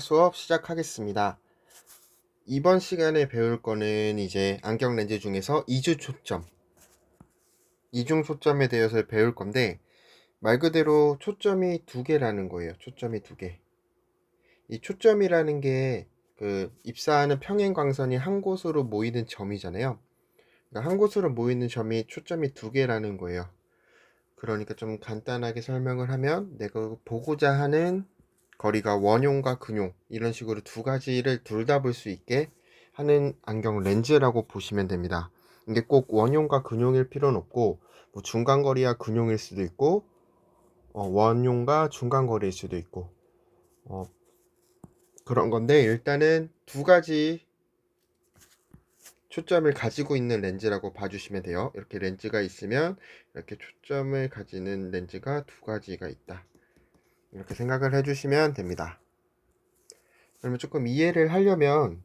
수업 시작하겠습니다. 이번 시간에 배울 거는 이제 안경 렌즈 중에서 이주 초점, 이중 초점에 대해서 배울 건데 말 그대로 초점이 두 개라는 거예요. 초점이 두 개. 이 초점이라는 게 그 입사하는 평행광선이 한 곳으로 모이는 점이잖아요. 그러니까 한 곳으로 모이는 점이 초점이 두 개라는 거예요. 그러니까 좀 간단하게 설명을 하면 내가 보고자 하는 거리가 원용과 근용 이런 식으로 두 가지를 둘 다 볼 수 있게 하는 안경 렌즈라고 보시면 됩니다. 이게 꼭 원용과 근용일 필요는 없고 뭐 중간 거리와 근용일 수도 있고 어, 원용과 중간 거리일 수도 있고 어, 그런 건데 일단은 두 가지 초점을 가지고 있는 렌즈라고 봐주시면 돼요. 이렇게 렌즈가 있으면 이렇게 초점을 가지는 렌즈가 두 가지가 있다. 이렇게 생각을 해주시면 됩니다. 그러면 조금 이해를 하려면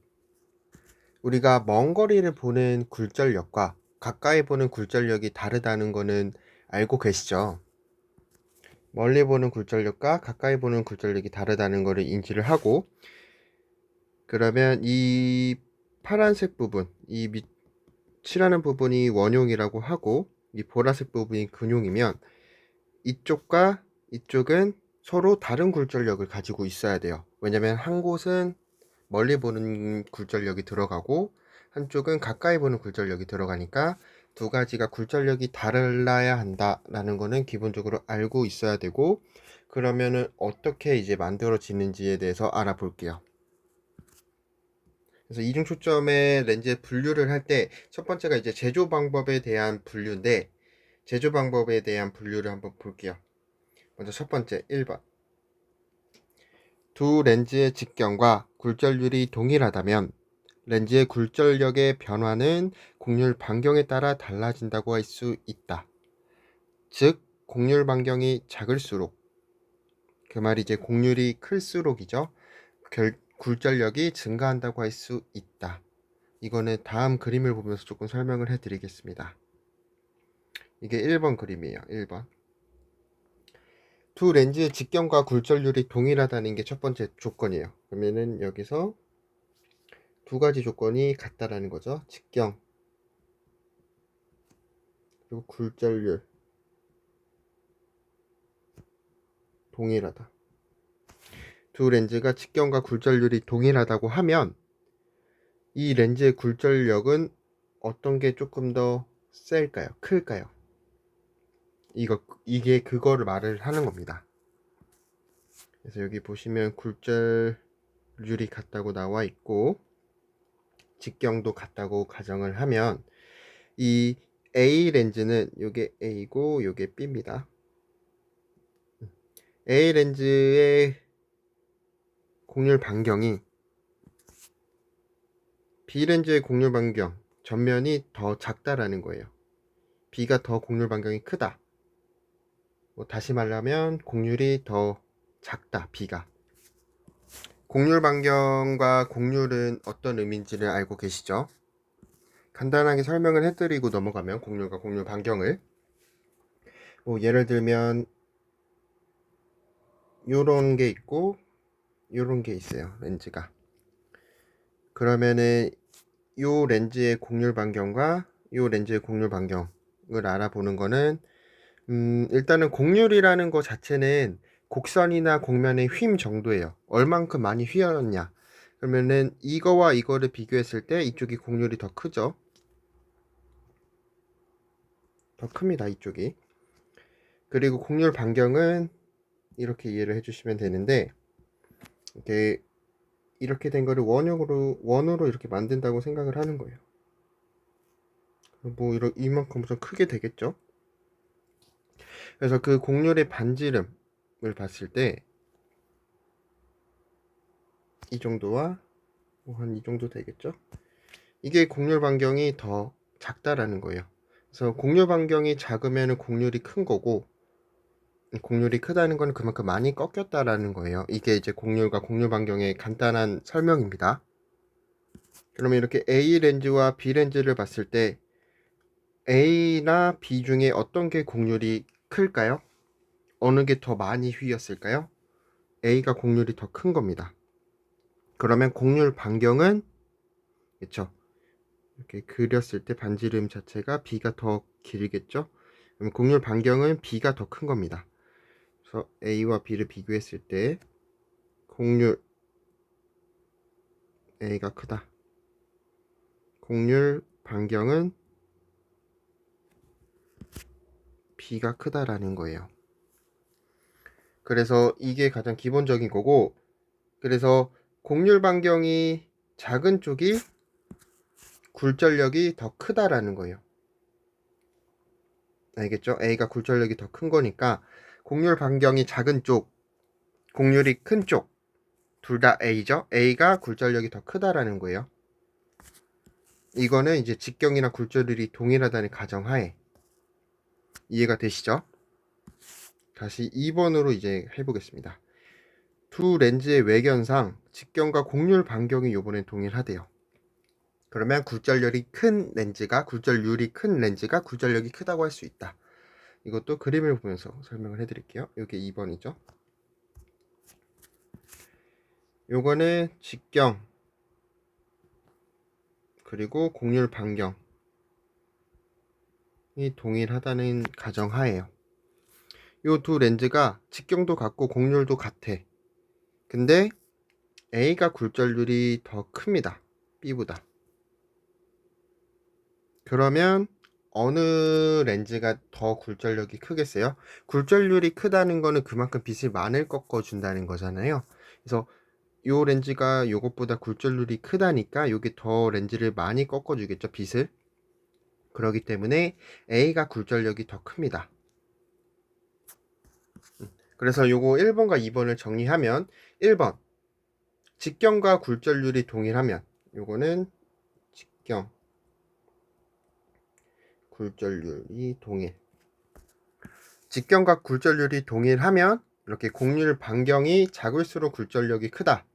우리가 먼 거리를 보는 굴절력과 가까이 보는 굴절력이 다르다는 거는 알고 계시죠? 멀리 보는 굴절력과 가까이 보는 굴절력이 다르다는 거를 인지를 하고 그러면 이 파란색 부분, 이 밑, 칠하는 부분이 원용이라고 하고 이 보라색 부분이 근용이면 이쪽과 이쪽은 서로 다른 굴절력을 가지고 있어야 돼요. 왜냐면 한 곳은 멀리 보는 굴절력이 들어가고 한쪽은 가까이 보는 굴절력이 들어가니까 두 가지가 굴절력이 달라야 한다라는 거는 기본적으로 알고 있어야 되고 그러면은 어떻게 이제 만들어지는지에 대해서 알아볼게요. 그래서 이중 초점의 렌즈 분류를 할 때 첫 번째가 이제 제조 방법에 대한 분류인데 제조 방법에 대한 분류를 한번 볼게요. 먼저 첫 번째 1번. 두 렌즈의 직경과 굴절률이 동일하다면 렌즈의 굴절력의 변화는 곡률 반경에 따라 달라진다고 할 수 있다. 즉, 곡률 반경이 작을수록 그 말이 이제 곡률이 클수록이죠. 결, 굴절력이 증가한다고 할 수 있다. 이거는 다음 그림을 보면서 조금 설명을 해 드리겠습니다. 이게 1번 그림이에요. 1번. 두 렌즈의 직경과 굴절률이 동일하다는 게 첫 번째 조건이에요. 그러면은 여기서 두 가지 조건이 같다라는 거죠. 직경 그리고 굴절률 동일하다. 두 렌즈가 직경과 굴절률이 동일하다고 하면 이 렌즈의 굴절력은 어떤 게 조금 더 셀까요? 클까요? 이거 이게 그거를 말을 하는 겁니다. 그래서 여기 보시면 굴절률이 같다고 나와 있고 직경도 같다고 가정을 하면 이 A 렌즈는 요게 A고 요게 B입니다. A 렌즈의 곡률 반경이 B 렌즈의 곡률 반경 전면이 더 작다라는 거예요. B가 더 곡률 반경이 크다. 뭐 다시 말하면 곡률이 더 작다 B가. 곡률 반경과 곡률은 어떤 의미인지를 알고 계시죠? 간단하게 설명을 해드리고 넘어가면 곡률과 곡률 반경을. 뭐 예를 들면 요런 게 있고 요런 게 있어요 렌즈가. 그러면은 요 렌즈의 곡률 반경과 요 렌즈의 곡률 반경을 알아보는 거는 음, 일단은 곡률이라는 거 자체는 곡선이나 곡면의 휨 정도예요. 얼만큼 많이 휘었냐. 그러면은 이거와 이거를 비교했을 때 이쪽이 곡률이 더 크죠. 더 큽니다. 이쪽이. 그리고 곡률 반경은 이렇게 이해를 해주시면 되는데 이게 이렇게 된 거를 원형으로 원으로 이렇게 만든다고 생각을 하는 거예요. 뭐 이만큼 좀 크게 되겠죠. 그래서 그 곡률의 반지름을 봤을 때 이 정도와 뭐 한이 정도 되겠죠? 이게 곡률 반경이 더 작다라는 거예요. 그래서 곡률 반경이 작으면 곡률이 큰 거고 곡률이 크다는 건 그만큼 많이 꺾였다라는 거예요. 이게 이제 곡률과 곡률 반경의 간단한 설명입니다. 그러면 이렇게 A 렌즈와 B 렌즈를 봤을 때 A나 B 중에 어떤 게 곡률이 클까요? 어느 게 더 많이 휘었을까요? A가 곡률이 더 큰 겁니다. 그러면 곡률 반경은 그쵸? 이렇게 그렸을 때 반지름 자체가 B가 더 길겠죠? 그럼 곡률 반경은 B가 더 큰 겁니다. 그래서 A와 B를 비교했을 때 곡률 A가 크다. 곡률 반경은 B가 크다라는 거예요. 그래서 이게 가장 기본적인 거고, 그래서 곡률 반경이 작은 쪽이 굴절력이 더 크다라는 거예요. 알겠죠? A가 굴절력이 더 큰 거니까 곡률 반경이 작은 쪽, 곡률이 큰 쪽, 둘 다 A죠? A가 굴절력이 더 크다라는 거예요. 이거는 이제 직경이나 굴절률이 동일하다는 가정하에 이해가 되시죠? 다시 2번으로 이제 해보겠습니다. 두 렌즈의 외견상 직경과 곡률 반경이 요번엔 동일하대요. 그러면 굴절력이 큰 렌즈가 굴절률이 큰 렌즈가 굴절력이 크다고 할 수 있다. 이것도 그림을 보면서 설명을 해드릴게요. 이게 2번이죠. 요거는 직경 그리고 곡률 반경이 동일하다는 가정하에요. 요두 렌즈가 직경도 같고 곡률도 같아. 근데 A가 굴절률이 더 큽니다. B보다. 그러면 어느 렌즈가 더 굴절력이 크겠어요? 굴절률이 크다는 거는 그만큼 빛을 많이 꺾어 준다는 거잖아요. 그래서 요 렌즈가 요것보다 굴절률이 크다니까 요게 더 렌즈를 많이 꺾어 주겠죠, 빛을. 그러기 때문에 A가 굴절력이 더 큽니다. 음, 그래서 요거 1번과 2번을 정리하면 1번 직경과 굴절률이 동일하면 요거는 직경 굴절률이 동일 직경과 굴절률이 동일하면 이렇게 곡률 반경이 작을수록 굴절력이 크다.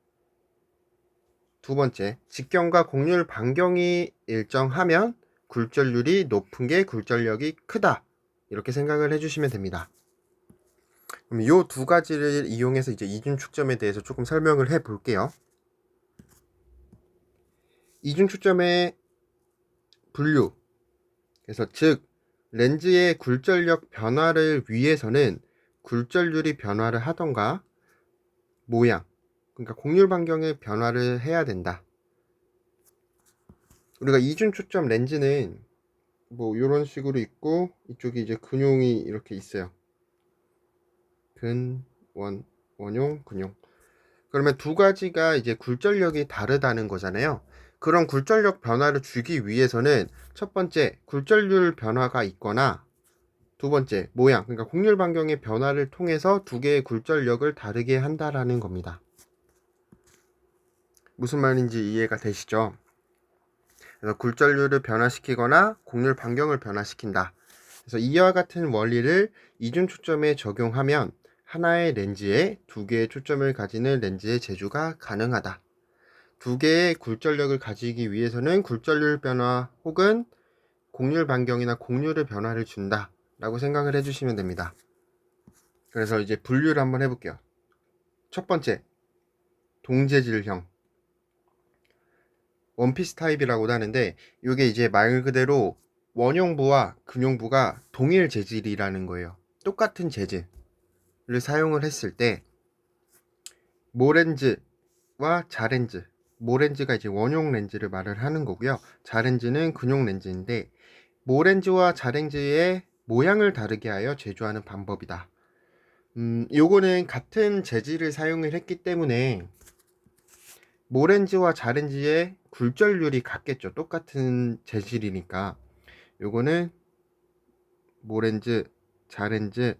두 번째, 직경과 곡률 반경이 일정하면 굴절률이 높은 게 굴절력이 크다. 이렇게 생각을 해주시면 됩니다. 그럼 이 두 가지를 이용해서 이제 이중 축점에 대해서 조금 설명을 해 볼게요. 이중 축점의 분류. 그래서 즉 렌즈의 굴절력 변화를 위해서는 굴절률이 변화를 하던가 모양 그러니까 곡률 반경의 변화를 해야 된다. 우리가 이중 초점 렌즈는 뭐 이런 식으로 있고 이쪽이 이제 근용이 이렇게 있어요. 근, 원, 원용, 근용. 그러면 두 가지가 이제 굴절력이 다르다는 거잖아요. 그런 굴절력 변화를 주기 위해서는 첫 번째 굴절률 변화가 있거나 두 번째 모양 그러니까 곡률 반경의 변화를 통해서 두 개의 굴절력을 다르게 한다라는 겁니다. 무슨 말인지 이해가 되시죠? 그래서 굴절률을 변화시키거나 곡률 반경을 변화시킨다. 그래서 이와 같은 원리를 이중 초점에 적용하면 하나의 렌즈에 두 개의 초점을 가지는 렌즈의 제조가 가능하다. 두 개의 굴절력을 가지기 위해서는 굴절률 변화 혹은 곡률 반경이나 곡률의 변화를 준다. 라고 생각을 해주시면 됩니다. 그래서 이제 분류를 한번 해볼게요. 첫 번째, 동재질형. 원피스 타입이라고도 하는데 이게 이제 말 그대로 원용부와 근용부가 동일 재질이라는 거예요. 똑같은 재질을 사용을 했을 때 모렌즈와 자렌즈 모렌즈가 이제 원용 렌즈를 말을 하는 거고요. 자렌즈는 근용 렌즈인데 모렌즈와 자렌즈의 모양을 다르게 하여 제조하는 방법이다. 음, 요거는 같은 재질을 사용을 했기 때문에 모렌즈와 자렌즈의 굴절률이 같겠죠. 똑같은 재질이니까. 요거는 모렌즈, 자렌즈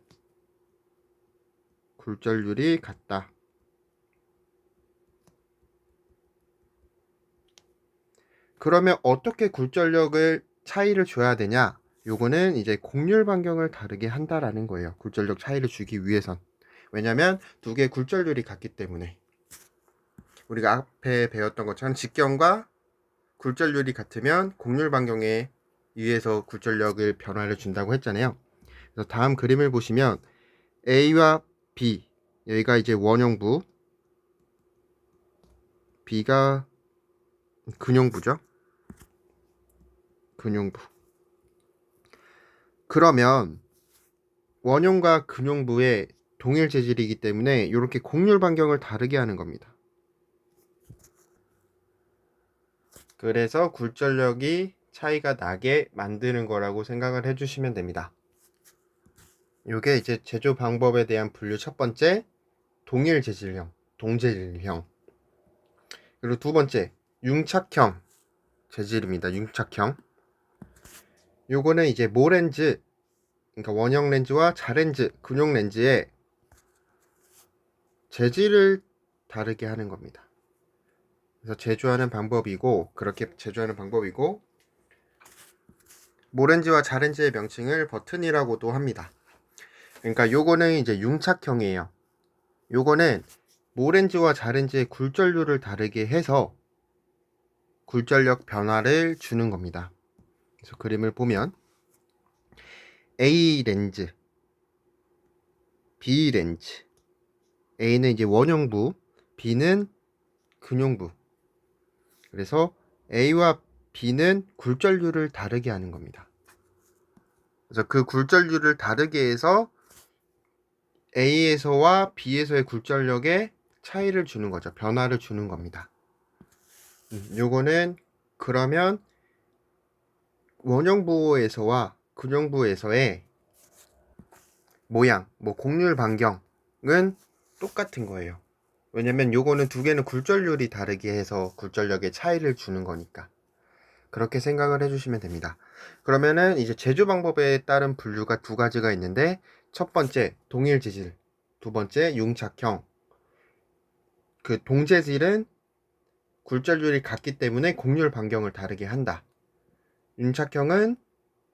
굴절률이 같다. 그러면 어떻게 굴절력을 차이를 줘야 되냐? 요거는 이제 곡률 반경을 다르게 한다라는 거예요. 굴절력 차이를 주기 위해선. 왜냐면 두 개의 굴절률이 같기 때문에. 우리가 앞에 배웠던 것처럼 직경과 굴절률이 같으면 곡률 반경에 의해서 굴절력을 변화를 준다고 했잖아요. 그래서 다음 그림을 보시면 A와 B 여기가 이제 원형부 B가 근용부죠. 근용부. 그러면 원형과 근용부의 동일 재질이기 때문에 이렇게 곡률 반경을 다르게 하는 겁니다. 그래서 굴절력이 차이가 나게 만드는 거라고 생각을 해주시면 됩니다. 이게 이제 제조 방법에 대한 분류 첫 번째 동일 재질형, 동재질형. 그리고 두 번째 융착형 재질입니다. 융착형. 요거는 이제 모렌즈, 그러니까 원형 렌즈와 자렌즈, 근용 렌즈의 재질을 다르게 하는 겁니다. 그래서 제조하는 방법이고 그렇게 제조하는 방법이고 모렌즈와 자렌즈의 명칭을 버튼이라고도 합니다. 그러니까 요거는 이제 융착형이에요. 요거는 모렌즈와 자렌즈의 굴절률을 다르게 해서 굴절력 변화를 주는 겁니다. 그래서 그림을 보면 A 렌즈, B 렌즈. A는 이제 원형부, B는 근용부. 그래서 A와 B는 굴절률을 다르게 하는 겁니다. 그래서 그 굴절률을 다르게 해서 A에서와 B에서의 굴절력에 차이를 주는 거죠. 변화를 주는 겁니다. 음, 요거는 그러면 원형부에서와 근형부에서의 모양, 뭐 곡률 반경은 똑같은 거예요. 왜냐면 요거는 두 개는 굴절률이 다르게 해서 굴절력의 차이를 주는 거니까. 그렇게 생각을 해주시면 됩니다. 그러면은 이제 제조 방법에 따른 분류가 두 가지가 있는데 첫 번째 동일 재질, 두 번째 융착형. 그 동재질은 굴절률이 같기 때문에 곡률 반경을 다르게 한다. 융착형은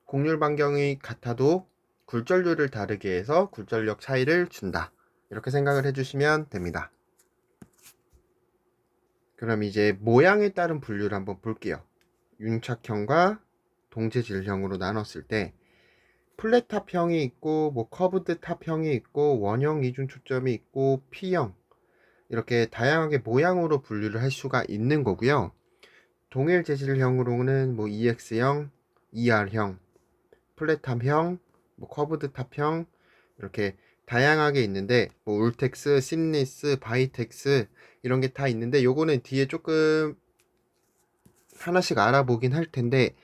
곡률 반경이 같아도 굴절률을 다르게 해서 굴절력 차이를 준다. 이렇게 생각을 해주시면 됩니다. 그럼 이제 모양에 따른 분류를 한번 볼게요. 윤착형과 동체질형으로 나눴을 때 플랫 탑형이 있고 뭐 커브드 탑형이 있고 원형 이중 초점이 있고 P형 이렇게 다양하게 모양으로 분류를 할 수가 있는 거고요. 동일 재질형으로는 뭐 EX형, ER형, 플랫 탑형, 뭐 커브드 탑형 이렇게 다양하게 있는데 뭐 울텍스, 심리스, 바이텍스 이런 게 다 있는데 요거는 뒤에 조금 하나씩 알아보긴 할 텐데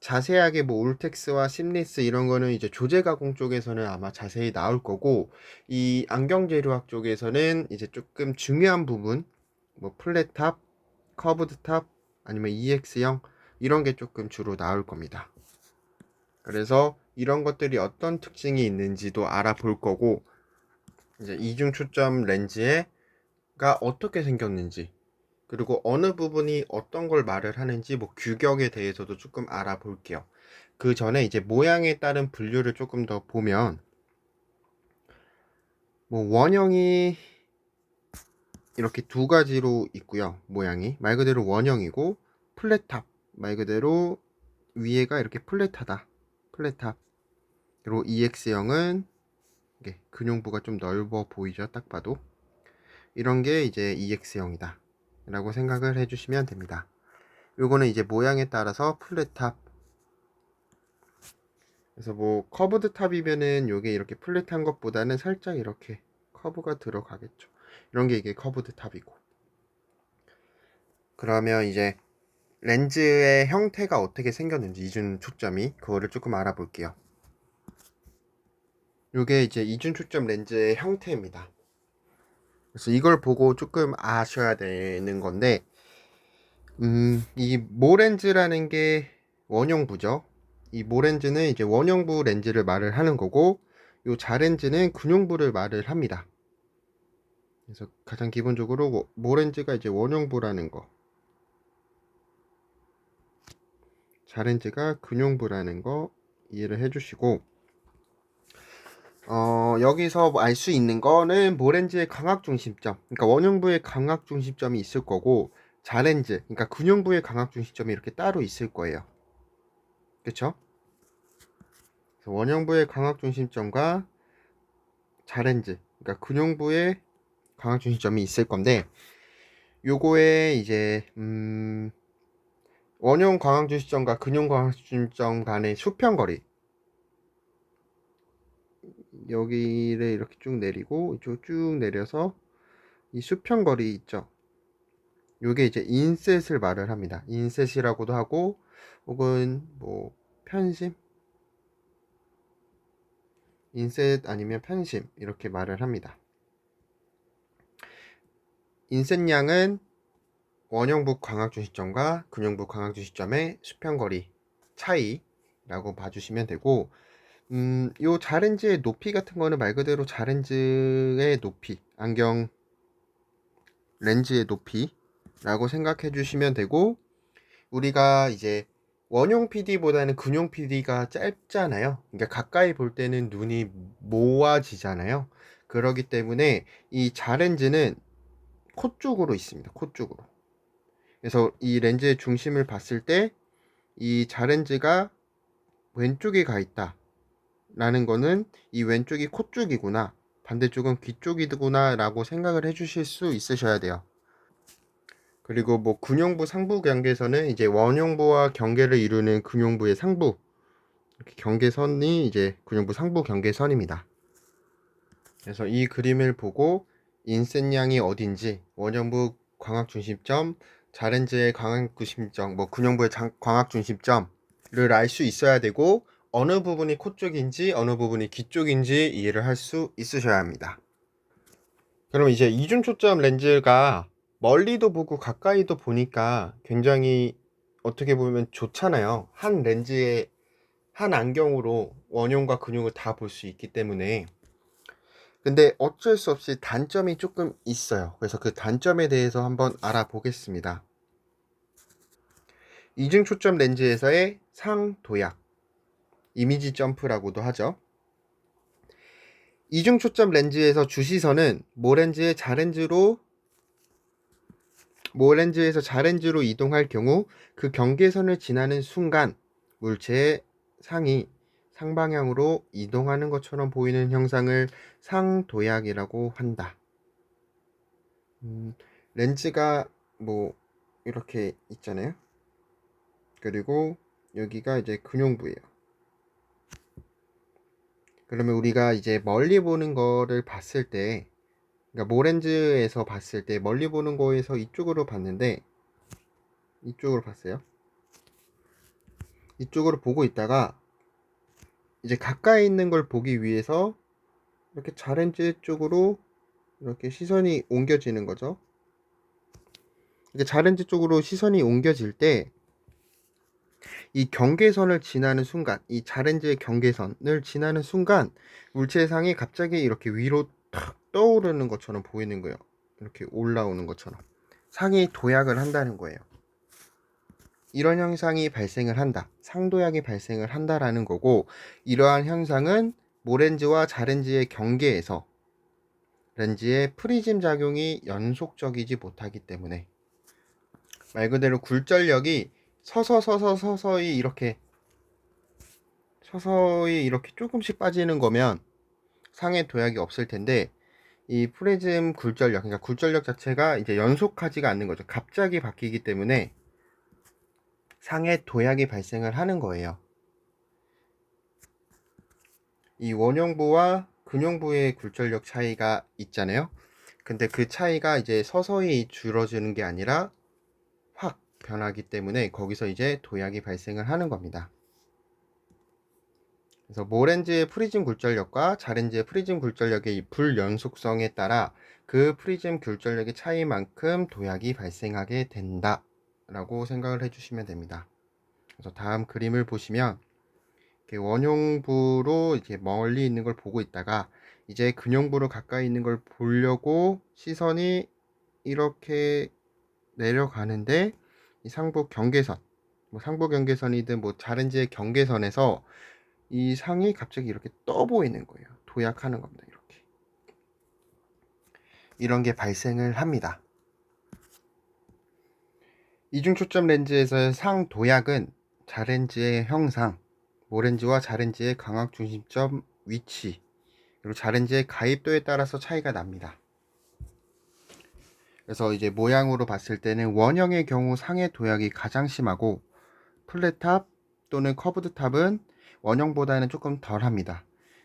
자세하게 뭐 울텍스와 심리스 이런 거는 이제 조제 가공 쪽에서는 아마 자세히 나올 거고 이 안경 재료학 쪽에서는 이제 조금 중요한 부분 뭐 플랫탑, 커브드탑 아니면 EX형 이런 게 조금 주로 나올 겁니다. 그래서 이런 것들이 어떤 특징이 있는지도 알아볼 거고 이제 이중 초점 렌즈 가 어떻게 생겼는지 그리고 어느 부분이 어떤 걸 말을 하는지 뭐 규격에 대해서도 조금 알아볼게요. 그 전에 이제 모양에 따른 분류를 조금 더 보면 뭐 원형이 이렇게 두 가지로 있고요. 모양이 말 그대로 원형이고 플랫탑 말 그대로 위에가 이렇게 플랫하다. 플랫탑 그리고 EX형은 근용부가 좀 넓어 보이죠. 딱 봐도 이런 게 이제 EX형이다. 라고 생각을 해주시면 됩니다. 요거는 이제 모양에 따라서 플랫탑 그래서 뭐 커브드 탑이면은 요게 이렇게 플랫한 것보다는 살짝 이렇게 커브가 들어가겠죠. 이런 게 이게 커브드 탑이고 그러면 이제 렌즈의 형태가 어떻게 생겼는지 이중 초점이 그거를 조금 알아볼게요. 요게 이제 이중 초점 렌즈의 형태입니다. 그래서 이걸 보고 조금 아셔야 되는 건데, 음, 이 모렌즈라는 게 원형부죠. 이 모렌즈는 이제 원형부 렌즈를 말을 하는 거고, 요 자렌즈는 근용부를 말을 합니다. 그래서 가장 기본적으로 모렌즈가 이제 원형부라는 거, 자렌즈가 근용부라는 거 이해를 해주시고, 어, 여기서 알 수 있는 거는 모렌즈의 강학 중심점, 그러니까 원형부의 강학 중심점이 있을 거고, 자렌즈, 그러니까 근형부의 강학 중심점이 이렇게 따로 있을 거예요. 그쵸? 원형부의 강학 중심점과 자렌즈, 그러니까 근형부의 강학 중심점이 있을 건데, 요거에 이제 음 원형 광학주 시점과 근용 광학주 시점 간의 수평 거리 여기를 이렇게 쭉 내리고 이쪽 쭉 내려서 이 수평 거리 있죠. 요게 이제 인셋을 말을 합니다. 인셋이라고도 하고 혹은 뭐 편심 인셋 아니면 편심 이렇게 말을 합니다. 인셋 양은 원형북 광학주 시점과 근용북 광학주 시점의 수평거리 차이라고 봐주시면 되고 음, 요 자렌즈의 높이 같은 거는 말 그대로 자렌즈의 높이, 안경 렌즈의 높이라고 생각해 주시면 되고 우리가 이제 원용 PD보다는 근용 PD가 짧잖아요. 그러니까 가까이 볼 때는 눈이 모아지잖아요. 그러기 때문에 이 자렌즈는 코 쪽으로 있습니다. 코 쪽으로. 그래서 이 렌즈의 중심을 봤을 때 이 자렌즈가 왼쪽에 가 있다. 라는 거는 이 왼쪽이 코 쪽이구나. 반대쪽은 귀 쪽이구나. 라고 생각을 해 주실 수 있으셔야 돼요. 그리고 뭐 근용부 상부 경계선은 이제 원용부와 경계를 이루는 근용부의 상부 경계선이 이제 근용부 상부 경계선입니다. 그래서 이 그림을 보고 인센 양이 어딘지 원형부 광학 중심점, 자렌즈의 광학 중심점, 뭐 근용부의 장, 광학 중심점을 알 수 있어야 되고 어느 부분이 코 쪽인지 어느 부분이 귀 쪽인지 이해를 할 수 있으셔야 합니다. 그럼 이제 이중 초점 렌즈가 멀리도 보고 가까이도 보니까 굉장히 어떻게 보면 좋잖아요. 한 렌즈에 한 안경으로 원형과 근육을 다 볼 수 있기 때문에 근데 어쩔 수 없이 단점이 조금 있어요. 그래서 그 단점에 대해서 한번 알아보겠습니다. 이중 초점 렌즈에서의 상도약 이미지 점프라고도 하죠. 이중 초점 렌즈에서 주시선은 모렌즈의 자렌즈로 모렌즈에서 자렌즈로 이동할 경우 그 경계선을 지나는 순간 물체의 상이 상방향으로 이동하는 것처럼 보이는 형상을 상도약이라고 한다. 음, 렌즈가 뭐 이렇게 있잖아요. 그리고 여기가 이제 근용부예요. 그러면 우리가 이제 멀리 보는 거를 봤을 때, 그러니까 모렌즈에서 봤을 때 멀리 보는 거에서 이쪽으로 봤는데 이쪽으로 봤어요. 이쪽으로 보고 있다가 이제 가까이 있는 걸 보기 위해서 이렇게 자렌즈 쪽으로 이렇게 시선이 옮겨지는 거죠. 이게 자렌즈 쪽으로 시선이 옮겨질 때 이 경계선을 지나는 순간, 이 자렌즈의 경계선을 지나는 순간 물체상이 갑자기 이렇게 위로 탁 떠오르는 것처럼 보이는 거예요. 이렇게 올라오는 것처럼. 상이 도약을 한다는 거예요. 이런 현상이 발생을 한다. 상도약이 발생을 한다라는 거고 이러한 현상은 모렌즈와 자렌즈의 경계에서 렌즈의 프리즘 작용이 연속적이지 못하기 때문에 말 그대로 굴절력이 서서 서서 서서히 이렇게 서서히 이렇게 조금씩 빠지는 거면 상의 도약이 없을 텐데 이 프리즘 굴절력 그러니까 굴절력 자체가 이제 연속하지가 않는 거죠. 갑자기 바뀌기 때문에 상의 도약이 발생을 하는 거예요. 이 원형부와 근형부의 굴절력 차이가 있잖아요. 근데 그 차이가 이제 서서히 줄어드는 게 아니라 확 변하기 때문에 거기서 이제 도약이 발생을 하는 겁니다. 그래서 모렌즈의 프리즘 굴절력과 자렌즈의 프리즘 굴절력의 불연속성에 따라 그 프리즘 굴절력의 차이만큼 도약이 발생하게 된다. 라고 생각을 해주시면 됩니다. 그래서 다음 그림을 보시면 원형부로 이렇게 멀리 있는 걸 보고 있다가 이제 근형부로 가까이 있는 걸 보려고 시선이 이렇게 내려가는데 이 상부 경계선, 뭐 상부 경계선이든 뭐 자렌지의 경계선에서 이 상이 갑자기 이렇게 떠 보이는 거예요. 도약하는 겁니다. 이렇게 이런 게 발생을 합니다. 이중 초점 렌즈에서의 상 도약은 자렌즈의 형상, 모렌즈와 자렌즈의 강학 중심점 위치, 그리고 자렌즈의 가입도에 따라서 차이가 납니다. 그래서 이제 모양으로 봤을 때는 원형의 경우 상해 도약이 가장 심하고 플랫탑 또는 커브드 탑은 원형보다는 조금 덜 합니다.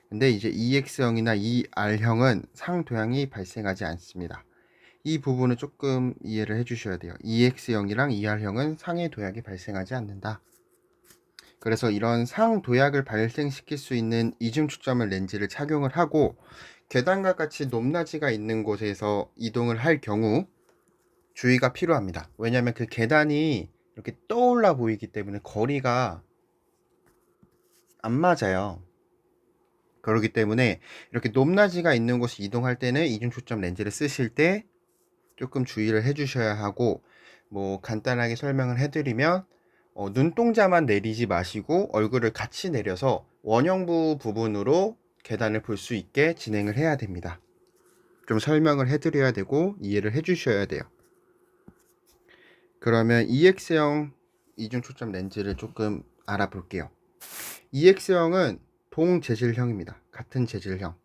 근데 이제 EX형이나 ER형은 상 도양이 발생하지 않습니다. 이 부분을 조금 이해를 해 주셔야 돼요. EX형이랑 ER형은 상해 도약이 발생하지 않는다. 그래서 이런 상 도약을 발생시킬 수 있는 이중 초점을 렌즈를 착용을 하고 계단과 같이 높낮이가 있는 곳에서 이동을 할 경우 주의가 필요합니다. 왜냐하면 그 계단이 이렇게 떠올라 보이기 때문에 거리가 안 맞아요. 그렇기 때문에 이렇게 높낮이가 있는 곳에 이동할 때는 이중 초점 렌즈를 쓰실 때 조금 주의를 해주셔야 하고 뭐 간단하게 설명을 해드리면 어, 눈동자만 내리지 마시고 얼굴을 같이 내려서 원형부 부분으로 계단을 볼 수 있게 진행을 해야 됩니다. 좀 설명을 해드려야 되고 이해를 해주셔야 돼요. 그러면 EX형 이중 초점 렌즈를 조금 알아볼게요. EX형은 동재질형입니다. 같은 재질형.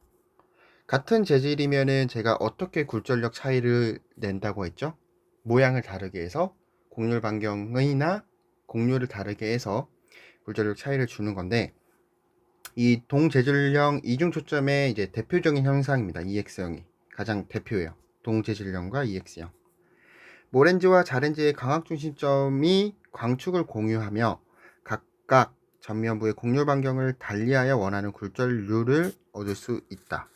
같은 재질이면은 제가 어떻게 굴절력 차이를 낸다고 했죠? 모양을 다르게 해서 곡률 반경이나 곡률을 다르게 해서 굴절력 차이를 주는 건데 이 동재질형 이중 초점의 이제 대표적인 현상입니다. EX형이 가장 대표예요. 동재질형과 EX형. 모렌지와 자렌지의 광학 중심점이 광축을 공유하며 각각 전면부의 곡률 반경을 달리하여 원하는 굴절률을 얻을 수 있다.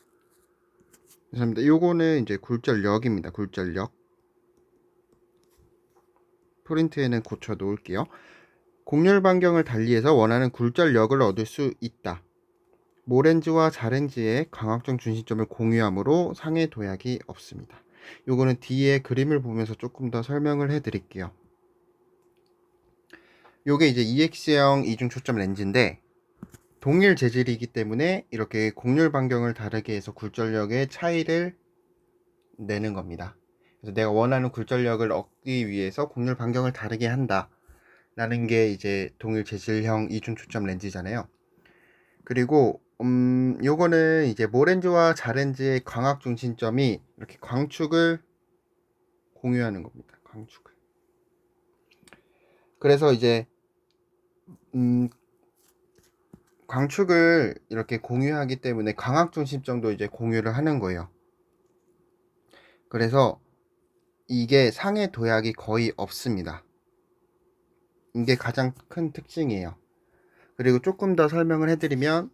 죄송합니다. 요거는 이제 굴절력입니다. 굴절력. 프린트에는 고쳐 놓을게요. 곡률 반경을 달리해서 원하는 굴절력을 얻을 수 있다. 모렌지와 자렌지의 광학적 중심점을 공유하므로 상해 도약이 없습니다. 요거는 뒤에 그림을 보면서 조금 더 설명을 해 드릴게요. 요게 이제 EX형 이중 초점 렌즈인데 동일 재질이기 때문에 이렇게 곡률 반경을 다르게 해서 굴절력의 차이를 내는 겁니다. 그래서 내가 원하는 굴절력을 얻기 위해서 곡률 반경을 다르게 한다. 라는 게 이제 동일 재질형 이중 초점 렌즈잖아요. 그리고 음 요거는 이제 모렌즈와 자렌즈의 광학 중심점이 이렇게 광축을 공유하는 겁니다. 광축을. 그래서 이제 음 광축을 이렇게 공유하기 때문에 광학 중심점도 이제 공유를 하는 거예요. 그래서 이게 상해 도약이 거의 없습니다. 이게 가장 큰 특징이에요. 그리고 조금 더 설명을 해드리면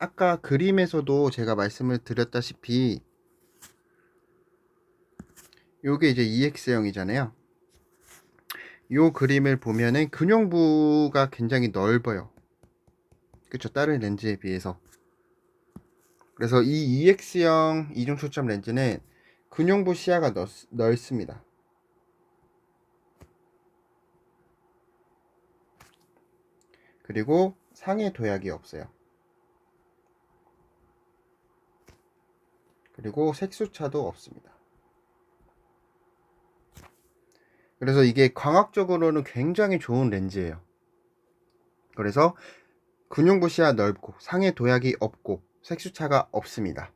아까 그림에서도 제가 말씀을 드렸다시피 요게 이제 EX형이잖아요. 요 그림을 보면은 근용부가 굉장히 넓어요. 그쵸 다른 렌즈에 비해서 그래서 이 EX형 이중 초점 렌즈는 근용부 시야가 넓, 넓습니다 그리고 상해 도약이 없어요 그리고 색수차도 없습니다 그래서 이게 광학적으로는 굉장히 좋은 렌즈예요 그래서 근용부 시야 넓고 상해 도약이 없고 색수차가 없습니다.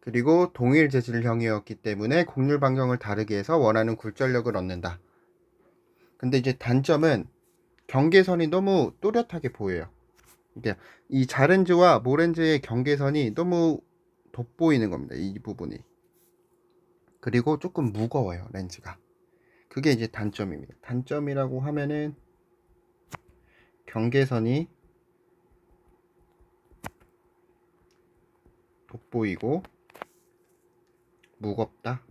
그리고 동일 재질형이었기 때문에 곡률 반경을 다르게 해서 원하는 굴절력을 얻는다. 근데 이제 단점은 경계선이 너무 또렷하게 보여요. 그러니까 이 자렌즈와 모렌즈의 경계선이 너무 돋보이는 겁니다. 이 부분이. 그리고 조금 무거워요, 렌즈가. 그게 이제 단점입니다. 단점이라고 하면은 경계선이 돋보이고 무겁다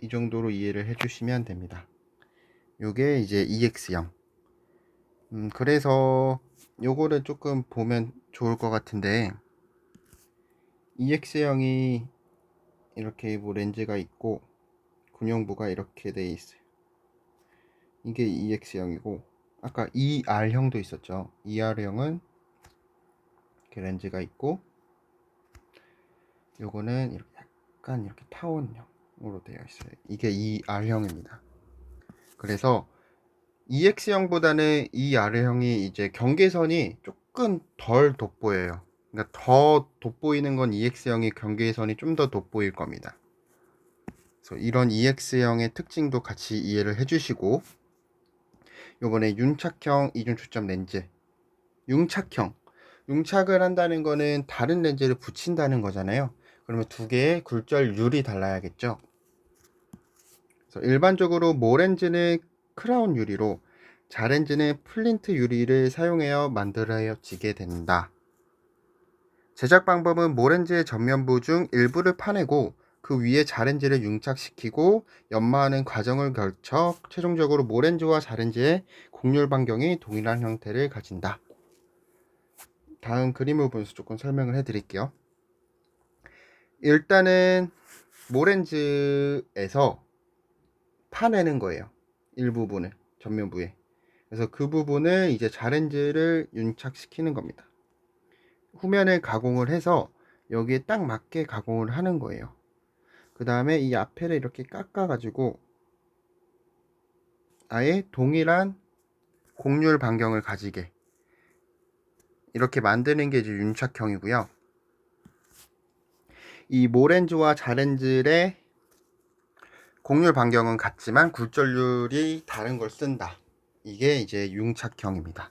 이 정도로 이해를 해주시면 됩니다 요게 이제 EX형 음 그래서 요거를 조금 보면 좋을 것 같은데 EX형이 이렇게 뭐 렌즈가 있고 군용부가 이렇게 돼 있어요 이게 EX형이고 아까 ER형도 있었죠 ER형은 이렇게 렌즈가 있고 요거는 이렇게 약간 이렇게 타원형으로 되어 있어요. 이게 ER형입니다. 그래서 EX형보다는 ER형이 이제 경계선이 조금 덜 돋보여요. 그러니까 더 돋보이는 건 EX형이 경계선이 좀 더 돋보일 겁니다. 그래서 이런 EX형의 특징도 같이 이해를 해주시고 요번에 윤착형 이중 초점 렌즈. 융착형. 융착을 한다는 거는 다른 렌즈를 붙인다는 거잖아요. 그러면 두 개의 굴절율이 달라야겠죠? 그래서 일반적으로 모렌즈는 크라운 유리로 자렌즈는 플린트 유리를 사용하여 만들어지게 된다 제작 방법은 모렌즈의 전면부 중 일부를 파내고 그 위에 자렌즈를 융착시키고 연마하는 과정을 거쳐 최종적으로 모렌즈와 자렌즈의 곡률 반경이 동일한 형태를 가진다. 다음 그림을 보면서 조금 설명을 해드릴게요. 일단은 모렌즈에서 파내는 거예요. 일부분을 전면부에. 그래서 그 부분을 이제 자렌즈를 윤착시키는 겁니다. 후면을 가공을 해서 여기에 딱 맞게 가공을 하는 거예요. 그 다음에 이 앞에를 이렇게 깎아 가지고 아예 동일한 곡률 반경을 가지게 이렇게 만드는 게 이제 윤착형이고요. 이 모렌즈와 자렌즈의 곡률 반경은 같지만 굴절률이 다른 걸 쓴다. 이게 이제 융착형입니다.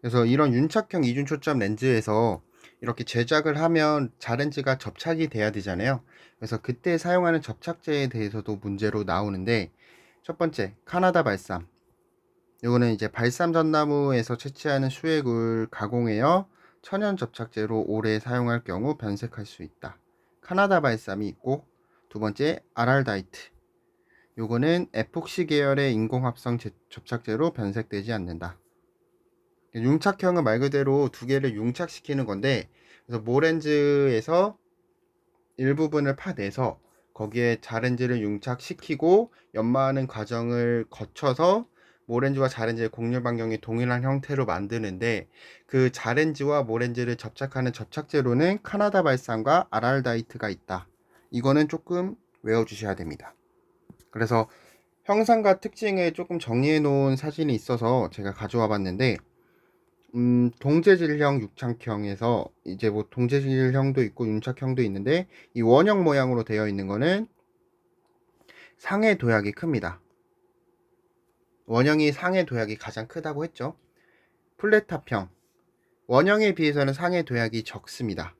그래서 이런 윤착형 이중 초점 렌즈에서 이렇게 제작을 하면 자렌즈가 접착이 돼야 되잖아요. 그래서 그때 사용하는 접착제에 대해서도 문제로 나오는데 첫 번째 카나다 발삼 이거는 이제 발삼 전나무에서 채취하는 수액을 가공하여 천연 접착제로 오래 사용할 경우 변색할 수 있다. 카나다 발삼이 있고 두 번째 아랄다이트 요거는 에폭시 계열의 인공합성 제- 접착제로 변색되지 않는다. 융착형은 말 그대로 두 개를 융착시키는 건데 그래서 모렌즈에서 일부분을 파내서 거기에 자렌즈를 융착시키고 연마하는 과정을 거쳐서 모렌즈와 자렌즈의 곡률 반경이 동일한 형태로 만드는데 그 자렌즈와 모렌즈를 접착하는 접착제로는 카나다 발산과 아랄다이트가 있다. 이거는 조금 외워주셔야 됩니다. 그래서 형상과 특징을 조금 정리해 놓은 사진이 있어서 제가 가져와 봤는데 음, 동재질형, 육착형에서 이제 뭐 동재질형도 있고 윤착형도 있는데 이 원형 모양으로 되어 있는 거는 상해 도약이 큽니다. 원형이 상해 도약이 가장 크다고 했죠. 플랫탑형 원형에 비해서는 상해 도약이 적습니다.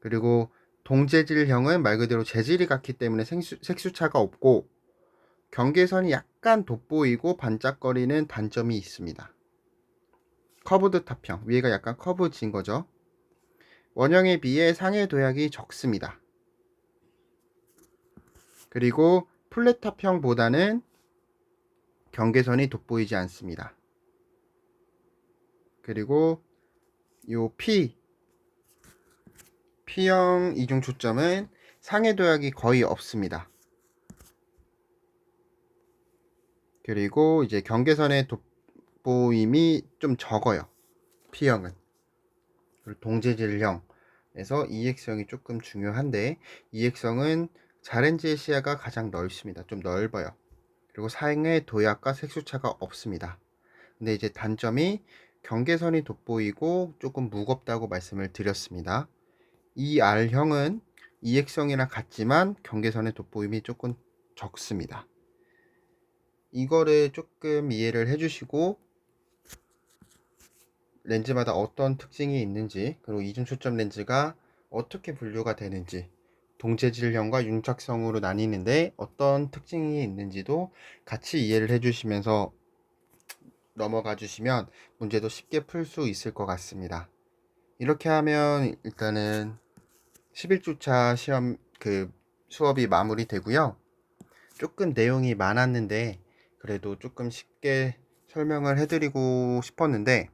그리고 동재질형은 말 그대로 재질이 같기 때문에 색수, 색수차가 없고 경계선이 약간 돋보이고 반짝거리는 단점이 있습니다. 커브드 탑형 위에가 약간 커브진 거죠. 원형에 비해 상해 도약이 적습니다. 그리고 플랫 탑형보다는 경계선이 돋보이지 않습니다. 그리고 요 P P형 이중 초점은 상해 도약이 거의 없습니다. 그리고 이제 경계선의 돋 보임이 좀 적어요. P형은. 그리고 동재질형에서 EX형이 조금 중요한데 EX형은 자렌즈의 시야가 가장 넓습니다. 좀 넓어요. 그리고 사행의 도약과 색수차가 없습니다. 근데 이제 단점이 경계선이 돋보이고 조금 무겁다고 말씀을 드렸습니다. 이 R형은 EX형이랑 같지만 경계선의 돋보임이 조금 적습니다. 이거를 조금 이해를 해주시고 렌즈마다 어떤 특징이 있는지 그리고 이중 초점 렌즈가 어떻게 분류가 되는지 동재질형과 윤착성으로 나뉘는데 어떤 특징이 있는지도 같이 이해를 해주시면서 넘어가 주시면 문제도 쉽게 풀 수 있을 것 같습니다. 이렇게 하면 일단은 11주차 시험 그 수업이 마무리 되고요. 조금 내용이 많았는데 그래도 조금 쉽게 설명을 해드리고 싶었는데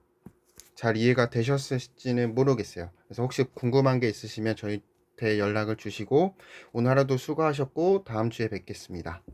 잘 이해가 되셨을지는 모르겠어요. 그래서 혹시 궁금한 게 있으시면 저희한테 연락을 주시고 오늘 하루도 수고하셨고 다음 주에 뵙겠습니다.